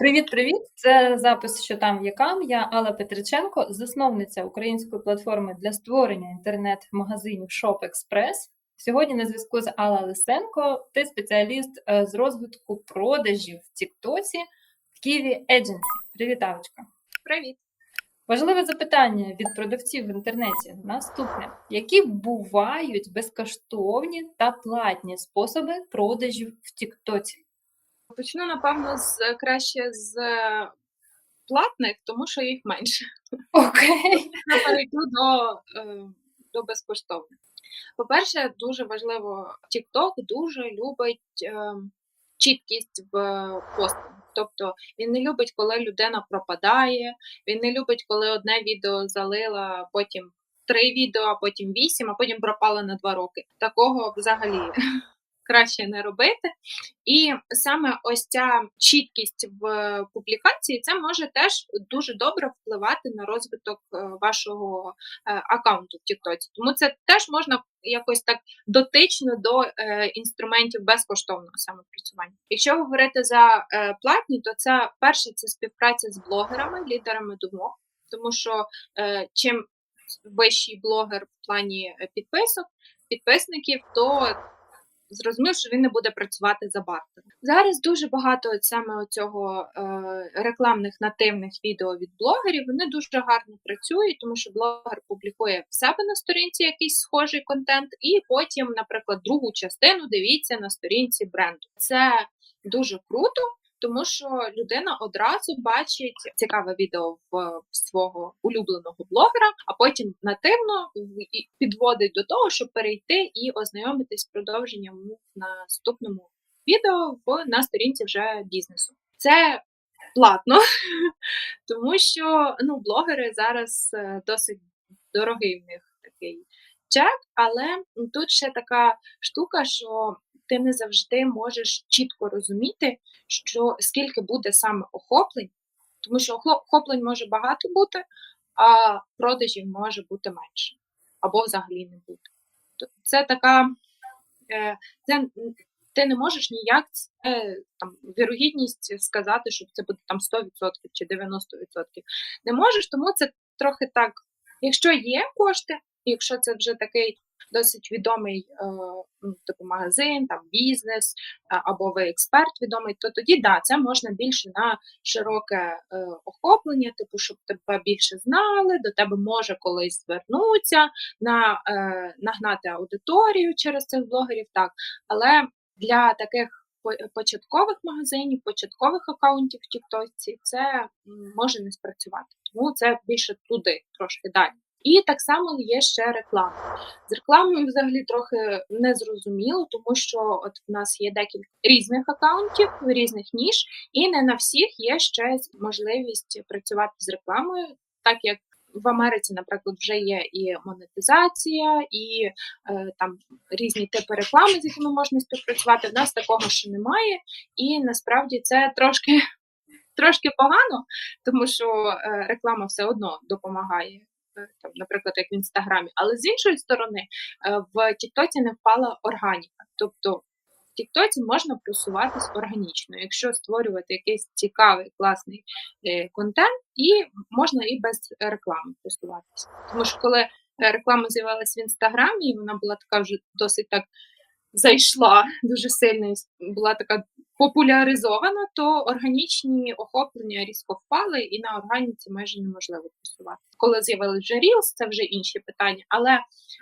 Привіт-привіт! Це запис що там якам. Я Алла Петриченко, засновниця української платформи для створення інтернет-магазинів Shop Express. Сьогодні на зв'язку з Алла Лисенко. Ти спеціаліст е, з розвитку продажів в Тіктоці в Києві Agency. Привіт, Авочка. Привіт. Важливе запитання від продавців в інтернеті. Наступне: які бувають безкоштовні та платні способи продажів в Тіктоці? Почну, напевно, з краще з е, платних, тому що їх менше. Окей. Я перейду до, е, до безкоштовних. По-перше, дуже важливо, TikTok дуже любить е, чіткість в постингу. Тобто він не любить, коли людина пропадає, він не любить, коли одне відео залила, потім три відео, а потім вісім, а потім пропало на два роки. Такого взагалі краще не робити. І саме ось ця чіткість в публікації це може теж дуже добре впливати на розвиток е, вашого е, аккаунту в TikTok. Тому це теж можна якось так дотично до е, інструментів безкоштовного самопрацювання. Якщо говорити за платні, то це перше це співпраця з блогерами, лідерами думок, тому що чим вищий блогер в плані підписок, підписників, то зрозумів, що він не буде працювати за бартером. Зараз дуже багато саме цього е, рекламних нативних відео від блогерів. Вони дуже гарно працюють, тому що блогер публікує в себе на сторінці якийсь схожий контент, і потім, наприклад, другу частину дивіться на сторінці бренду. Це дуже круто тому що людина одразу бачить цікаве відео в свого улюбленого блогера, а потім нативно підводить до того, щоб перейти і ознайомитись з продовженням на наступному відео в на сторінці вже бізнесу. Це платно, тому що ну, блогери зараз е, досить дорогий в них такий чек, але тут ще така штука, що ти не завжди можеш чітко розуміти, що скільки буде саме охоплень, тому що охоплень може багато бути, а продажів може бути менше, або взагалі не бути. Це така, е, це ти не можеш ніяк там вірогідність сказати, що це буде там 100% чи 90%. Не можеш, тому це трохи так. Якщо є кошти, якщо це вже такий досить відомий е, ну, типу магазин, там бізнес е, або ви експерт відомий, то тоді да, це можна більше на широке е, охоплення, типу, щоб тебе більше знали, до тебе може колись звернутися, на, нагнати аудиторію через цих блогерів. так, Але для таких початкових магазинів, початкових аккаунтів в Тіктоці це може не спрацювати. Тому це більше туди, трошки далі. І так само є ще реклама. З рекламою взагалі трохи незрозуміло, тому що от в нас є декілька різних акаунтів, різних ніж, і не на всіх є ще можливість працювати з рекламою, так як. В Америці, наприклад, вже є і монетизація, і е, там різні типи реклами, з якими можна співпрацювати. В нас такого ще немає, і насправді це трошки трошки погано, тому що е, реклама все одно допомагає там, наприклад, як в інстаграмі. Але з іншої сторони, е, в Тіктоці не впала органіка. Тобто в Тіктоці можна просуватись органічно, якщо створювати якийсь цікавий, класний е, контент, і можна і без реклами просуватися. Тому що коли реклама з'явилася в інстаграмі, і вона була така вже досить так зайшла дуже сильно, була така популяризована, то органічні охоплення різко впали, і на органіці майже неможливо просувати. Коли з'явилися вже Reels, це вже інші питання. Але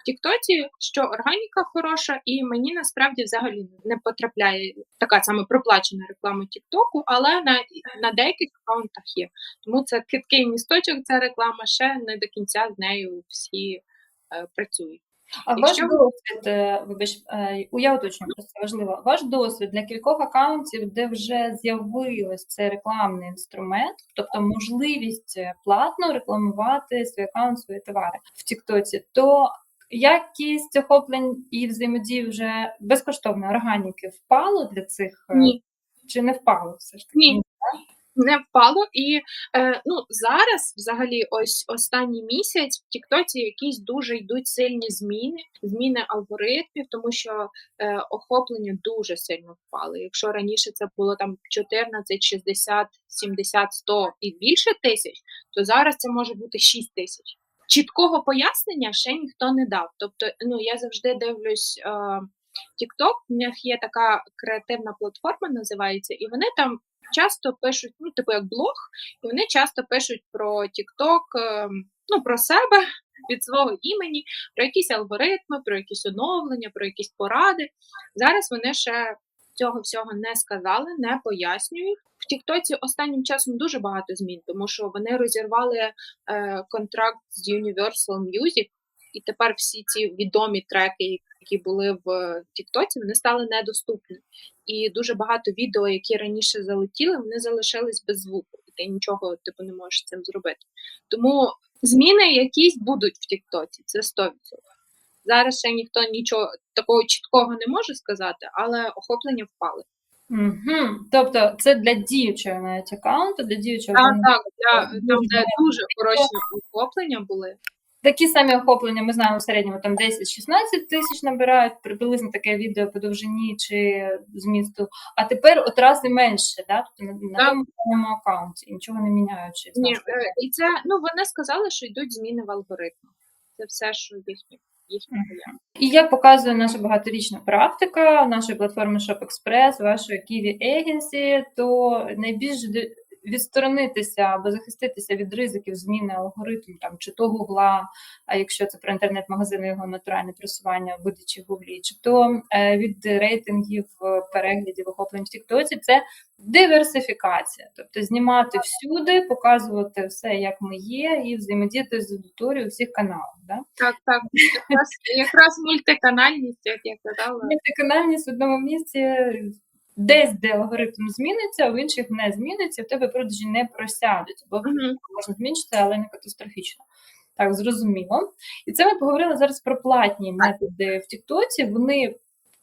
в Тіктоці що органіка хороша, і мені насправді взагалі не потрапляє така саме проплачена реклама Тіктоку, але на на деяких аккаунтах є. Тому це киткий місточок, ця реклама ще не до кінця з нею всі е, працюють. А ваш досвід, е, вибач, е, я уточню, це важливо. Ваш досвід для кількох акаунтів, де вже з'явився цей рекламний інструмент, тобто можливість е, платно рекламувати свій аккаунт, свої товари в Тіктоці, то якість охоплень і взаємодії вже безкоштовно органіки впало для цих Ні. чи не впало все ж таки? Ні. Не впало. І е, ну, зараз, взагалі, ось останній місяць в Тіктоці якісь дуже йдуть сильні зміни, зміни алгоритмів, тому що е, охоплення дуже сильно впало. Якщо раніше це було там 14, 60, 70, 100 і більше тисяч, то зараз це може бути 6 тисяч. Чіткого пояснення ще ніхто не дав. Тобто, ну я завжди дивлюсь. Е, TikTok, в них є така креативна платформа, називається, і вони там часто пишуть, ну, типу як блог, і вони часто пишуть про TikTok, е, ну, про себе від свого імені, про якісь алгоритми, про якісь оновлення, про якісь поради. Зараз вони ще цього всього не сказали, не пояснюють. В Тіктоці останнім часом дуже багато змін, тому що вони розірвали е, контракт з Universal Music, і тепер всі ці відомі треки, які були в Тіктоці, вони стали недоступні. І дуже багато відео, які раніше залетіли, вони залишились без звуку, і ти нічого типу не можеш з цим зробити. Тому зміни якісь будуть в Тіктоці, це 100%. Зараз ще ніхто нічого такого чіткого не може сказати, але охоплення впали. Угу. Тобто це для діючого навіть аккаунту, для діючого Так, так, для, там, де дуже хороші охоплення були. Такі самі охоплення ми знаємо в середньому там 10-16 тисяч набирають приблизно таке відео по довжині чи змісту. А тепер от рази менше, да? тобто на, тому самому аккаунті, нічого не міняючи. Ні, е, і це ну вони сказали, що йдуть зміни в алгоритмах. Це все, що їхні І як показує наша багаторічна практика нашої платформи ShopExpress, вашої Kiwi Agency, то найбільш відсторонитися або захиститися від ризиків зміни алгоритму там чи то Гугла, а якщо це про інтернет-магазин, його натуральне просування в видачі Гуглі, чи то е, від рейтингів е, переглядів охоплень в Тіктоці, це диверсифікація, тобто знімати всюди, показувати все, як ми є, і взаємодіяти з аудиторією всіх каналах. Да? Так, так. Якраз, якраз мультиканальність, як я казала. Мультиканальність в одному місці десь, де алгоритм зміниться, в інших не зміниться, в тебе продажі не просядуть, бо Мгм. можна змінитися, але не катастрофічно. Так, зрозуміло. І це ми поговорили зараз про платні методи в Тіктоці. Вони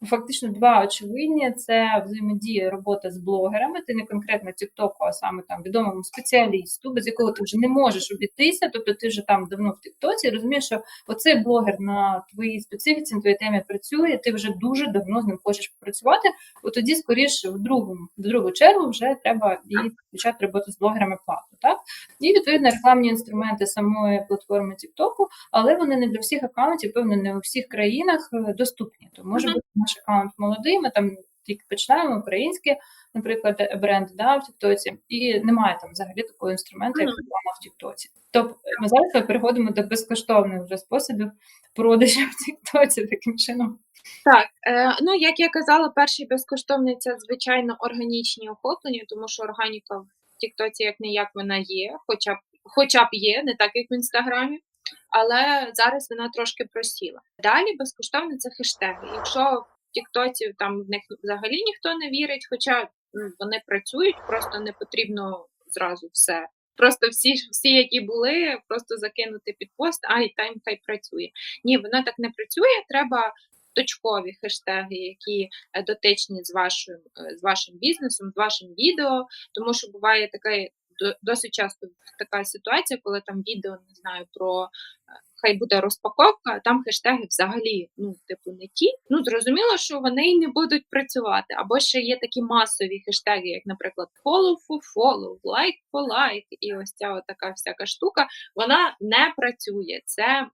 фактично два очевидні: це взаємодія, робота з блогерами. Ти не конкретно Тіктоку, а саме там відомому спеціалісту, без якого ти вже не можеш обійтися. Тобто ти вже там давно в Тіктоці, розумієш, що оцей блогер на твоїй специфіці, на твоїй темі працює. Ти вже дуже давно з ним хочеш попрацювати. От тоді, скоріше, в другому, в другу чергу, вже треба і почати роботу з блогерами платно. Так і відповідно рекламні інструменти самої платформи TikTok, але вони не для всіх аккаунтів, певно, не у всіх країнах е, доступні. То може бути наш аккаунт молодий, ми там тільки починаємо український, наприклад, бренд да, в Тіктоці, і немає там взагалі такого інструменту, як реклама в Тіктоці. Тобто ми зараз переходимо до безкоштовних вже способів продажу в Тіктоці таким чином. Так, е, ну як я казала, перший безкоштовний це звичайно органічні охоплення, тому що органіка в Тіктоці як не як вона є, хоча б хоча б є, не так як в інстаграмі. Але зараз вона трошки просіла. Далі безкоштовно це хештеги. Якщо Тіктоці там в них взагалі ніхто не вірить, хоча ну, вони працюють, просто не потрібно зразу все. Просто всі, всі, які були, просто закинути під пост, а і тайм хай працює. Ні, вона так не працює. Треба точкові хештеги, які е, дотичні з вашим, е, з вашим бізнесом, з вашим відео, тому що буває таке досить часто така ситуація, коли там відео не знаю про. е, Хай буде розпаковка, там хештеги взагалі, ну, типу, не ті. Ну, зрозуміло, що вони й не будуть працювати. Або ще є такі масові хештеги, як, наприклад, follow for follow, like for like, і ось ця така всяка штука, вона не працює. Це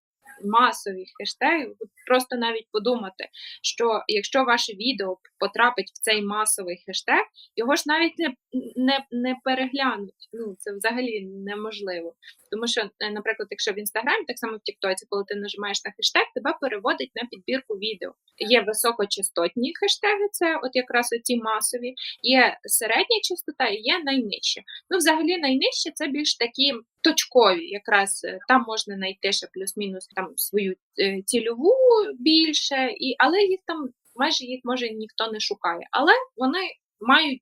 масові хештеги. Просто навіть подумати, що якщо ваше відео потрапить в цей масовий хештег, його ж навіть не, не, не переглянуть. Ну це взагалі неможливо. Тому що, е, наприклад, якщо в інстаграмі, так само в Тіктоці, коли ти нажимаєш на хештег, тебе переводить на підбірку відео. Є високочастотні хештеги, це от якраз оці масові, є середня частота і є найнижча. Ну, взагалі, найнижче це більш такі точкові, якраз е, там можна знайти ще плюс-мінус там свою е, цільову більше, і але їх там майже їх може ніхто не шукає, але вони мають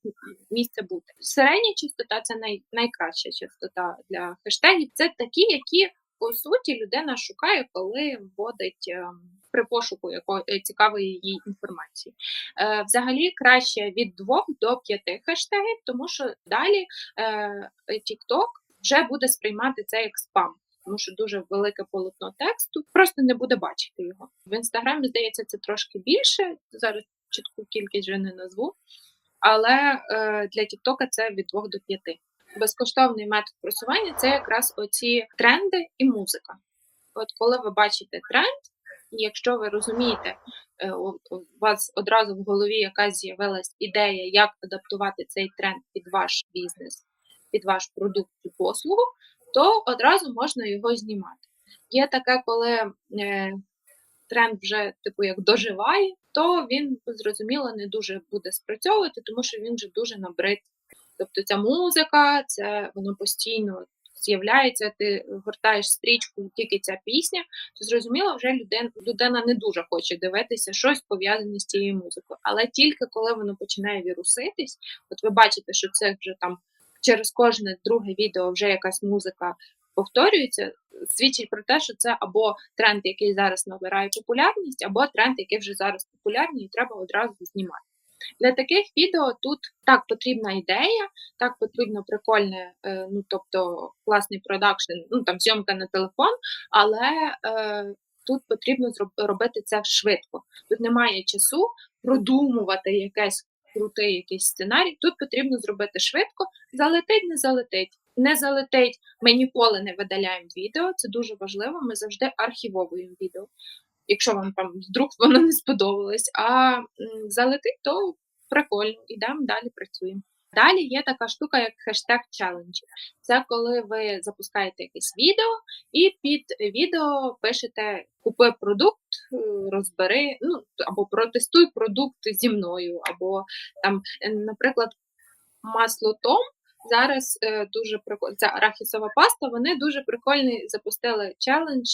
місце бути. Середня частота це най, найкраща частота для хештегів. Це такі, які по суті людина шукає, коли вводить ем, при пошуку якої цікавої їй інформації. Е, Взагалі краще від 2 до 5 хештегів, тому що далі е, TikTok вже буде сприймати це як спам. Тому що дуже велике полотно тексту, просто не буде бачити його. В інстаграмі, здається, це трошки більше. Зараз чітку кількість вже не назву. Але е, для Тіктока це від 2 до 5. Безкоштовний метод просування це якраз оці тренди і музика. От коли ви бачите тренд, і якщо ви розумієте, е, у вас одразу в голові якась з'явилась ідея, як адаптувати цей тренд під ваш бізнес, під ваш продукт і послугу, то одразу можна його знімати. Є таке, коли е, тренд вже типу як доживає, то він зрозуміло не дуже буде спрацьовувати, тому що він вже дуже набрид. Тобто ця музика, це воно постійно з'являється, ти гортаєш стрічку, тільки ця пісня, то зрозуміло, вже людина, людина не дуже хоче дивитися щось пов'язане з цією музикою. Але тільки коли воно починає віруситись, от ви бачите, що це вже там через кожне друге відео вже якась музика повторюється, свідчить про те, що це або тренд, який зараз набирає популярність, або тренд, який вже зараз популярний, і треба одразу знімати. Для таких відео тут так потрібна ідея, так потрібно прикольне, е, ну тобто класний продакшн, ну там зйомка на телефон, але е, тут потрібно робити це швидко. Тут немає часу продумувати якесь крутий якийсь сценарій. Тут потрібно зробити швидко, залетить, не залетить. Не залетить, ми ніколи не видаляємо відео. Це дуже важливо. Ми завжди архівовуємо відео. Якщо вам там вдруг воно не сподобалось, а залетить, то прикольно, ідемо далі працюємо. Далі є така штука, як хештег челенджі. Це коли ви запускаєте якесь відео і під відео пишете купи продукт, е, розбери, ну або протестуй продукт зі мною, або там, е, наприклад, масло Том. Зараз е, дуже прикольно, це арахісова паста. Вони дуже прикольний запустили челендж.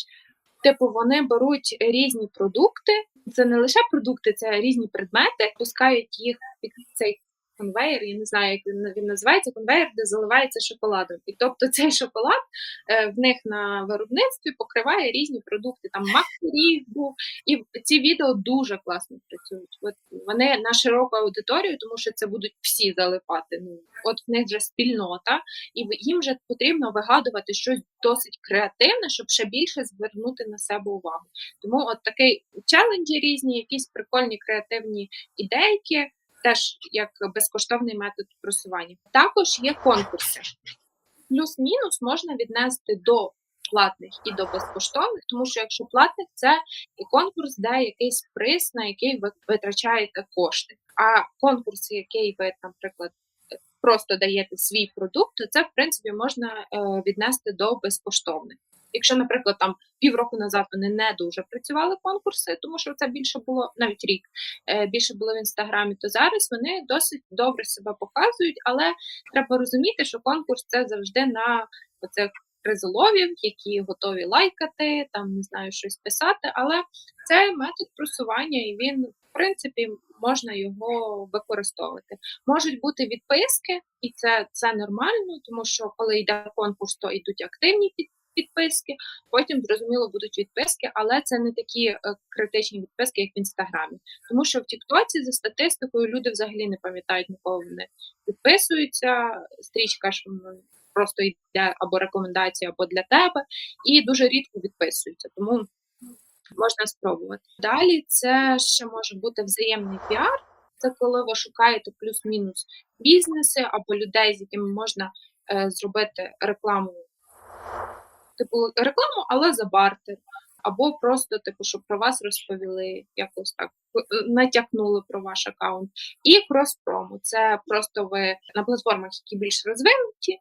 Типу, вони беруть різні продукти. Це не лише продукти, це різні предмети, пускають їх під цей конвейер. Я не знаю, як він, називається конвейер, де заливається шоколадом. І тобто цей шоколад е, в них на виробництві покриває різні продукти, там макарів був. І ці відео дуже класно працюють. От вони на широку аудиторію, тому що це будуть всі залипати. Ну от в них вже спільнота, і їм вже потрібно вигадувати щось досить креативне, щоб ще більше звернути на себе увагу. Тому от такий челенджі різні, якісь прикольні креативні ідейки, теж як безкоштовний метод просування. Також є конкурси. Плюс-мінус можна віднести до платних і до безкоштовних, тому що якщо платних, це і конкурс, де якийсь приз, на який ви витрачаєте кошти. А конкурс, який ви, наприклад, просто даєте свій продукт, то це в принципі можна е, віднести до безкоштовних. Якщо, наприклад, там півроку назад вони не дуже працювали конкурси, тому що це більше було навіть рік, е, більше було в інстаграмі, то зараз вони досить добре себе показують, але треба розуміти, що конкурс це завжди на оцих призоловів, які готові лайкати, там не знаю, щось писати. Але це метод просування, і він, в принципі, можна його використовувати. Можуть бути відписки, і це, це нормально, тому що коли йде конкурс, то йдуть активні під. Підписки, потім зрозуміло будуть відписки, але це не такі е, критичні відписки, як в інстаграмі. Тому що в Тіктоці за статистикою люди взагалі не пам'ятають нікого вони підписуються. Стрічка ж просто йде або рекомендація, або для тебе, і дуже рідко відписуються. Тому можна спробувати. Далі це ще може бути взаємний піар. Це коли ви шукаєте плюс-мінус бізнеси або людей, з якими можна е, зробити рекламу, типу рекламу, але за бартер. Або просто, типу, щоб про вас розповіли, якось так е, натякнули про ваш аккаунт. І крос-промо. Це просто ви на платформах, які більш розвинуті,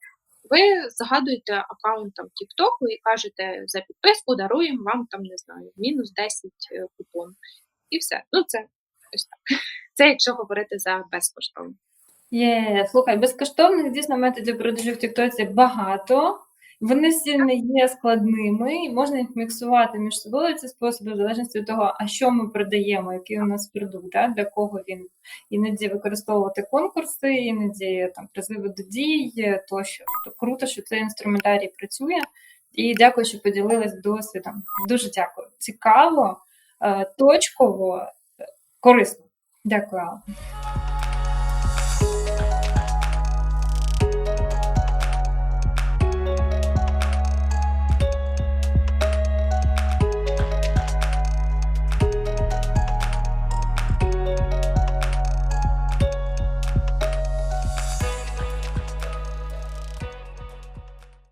ви згадуєте аккаунт там TikTok і кажете за підписку даруємо вам там, не знаю, мінус 10 е, купон. І все. Ну, це ось так. Це якщо говорити за безкоштовно. Є, слухай, безкоштовних дійсно методів продажу в Тіктоці багато. Вони всі не є складними, і можна їх міксувати між собою. Ці способи в залежності від того, а що ми продаємо, який у нас продукт, да, для кого він іноді використовувати конкурси, іноді там призиви до дій, тощо. Тобто круто, що цей інструментарій працює. І дякую, що поділилась досвідом. Дуже дякую. Цікаво. е, точково, е, корисно. Дякую.